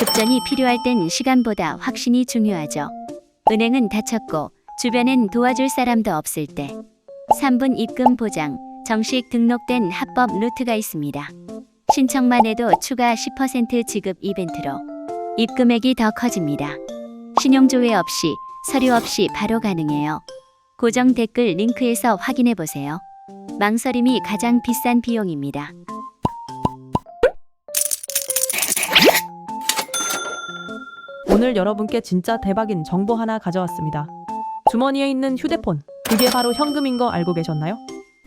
급전이 필요할 땐 시간보다 확신이 중요하죠. 은행은 닫혔고 주변엔 도와줄 사람도 없을 때 3분 입금 보장 정식 등록된 합법 루트가 있습니다. 신청만 해도 추가 10% 지급 이벤트로 입금액이 더 커집니다. 신용조회 없이 서류 없이 바로 가능해요. 고정 댓글 링크에서 확인해 보세요. 망설임이 가장 비싼 비용입니다. 오늘 여러분께 진짜 대박인 정보 하나 가져왔습니다. 주머니에 있는 휴대폰, 그게 바로 현금인 거 알고 계셨나요?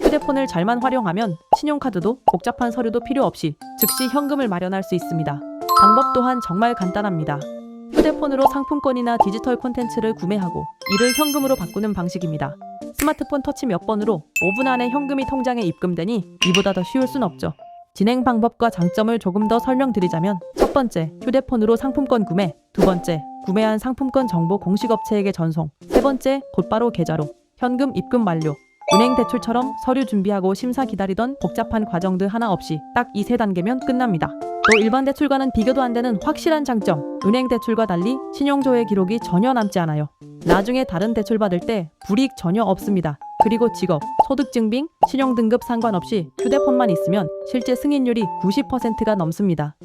휴대폰을 잘만 활용하면 신용카드도 복잡한 서류도 필요 없이 즉시 현금을 마련할 수 있습니다. 방법 또한 정말 간단합니다. 휴대폰으로 상품권이나 디지털 콘텐츠를 구매하고 이를 현금으로 바꾸는 방식입니다. 스마트폰 터치 몇 번으로 5분 안에 현금이 통장에 입금되니 이보다 더 쉬울 순 없죠. 진행 방법과 장점을 조금 더 설명드리자면 첫 번째, 휴대폰으로 상품권 구매. 두 번째, 구매한 상품권 정보 공식 업체에게 전송. 세 번째, 곧바로 계좌로 현금 입금 완료. 은행 대출처럼 서류 준비하고 심사 기다리던 복잡한 과정들 하나 없이 딱 이 세 단계면 끝납니다. 또 일반 대출과는 비교도 안 되는 확실한 장점. 은행 대출과 달리 신용조회 기록이 전혀 남지 않아요. 나중에 다른 대출 받을 때 불이익 전혀 없습니다. 그리고 직업, 소득증빙, 신용등급 상관없이 휴대폰만 있으면 실제 승인율이 90%가 넘습니다.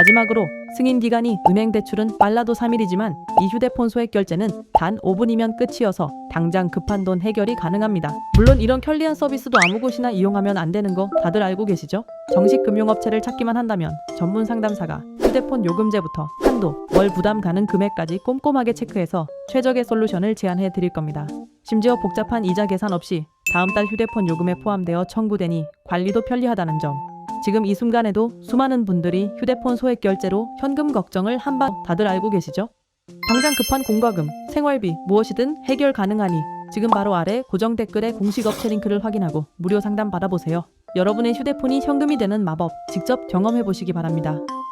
마지막으로 승인 기간이 은행 대출은 빨라도 3일이지만 이 휴대폰 소액 결제는 단 5분이면 끝이어서 당장 급한 돈 해결이 가능합니다. 물론 이런 편리한 서비스도 아무 곳이나 이용하면 안 되는 거 다들 알고 계시죠? 정식 금융업체를 찾기만 한다면 전문 상담사가 휴대폰 요금제부터 한도, 월 부담 가능 금액까지 꼼꼼하게 체크해서 최적의 솔루션을 제안해 드릴 겁니다. 심지어 복잡한 이자 계산 없이 다음 달 휴대폰 요금에 포함되어 청구되니 관리도 편리하다는 점. 지금 이 순간에도 수많은 분들이 휴대폰 소액 결제로 현금 걱정을 한방 다들 알고 계시죠? 당장 급한 공과금, 생활비 무엇이든 해결 가능하니 지금 바로 아래 고정 댓글에 공식 업체 링크를 확인하고 무료 상담 받아보세요. 여러분의 휴대폰이 현금이 되는 마법 직접 경험해 보시기 바랍니다.